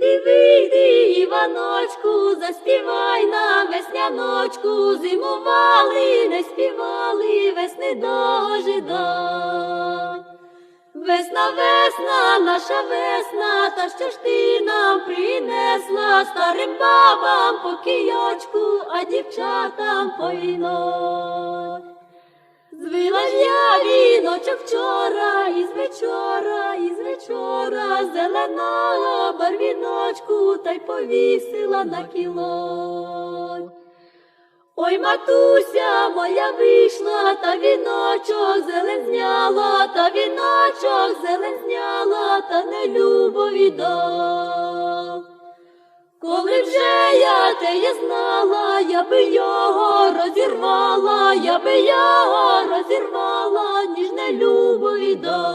Вийди, вийди, Іваночку, заспівай нам весняночку, зимували, не співали, весни дожидай. Весна, весна, наша весна, та що ж ти нам принесла старим бабам по кийочку, а дівчатам по віно. Звила ж я віночок вчора, із вечора, із вечора, зеленого барвіночку, та й повісила на кіло. Ой, матуся моя вийшла, та віночок зелензняла, та віночок зелензняла, та не любо віддав. Коли вже я теє знала, я би його розірвала, я би його розірвала, ніж не любо віддав.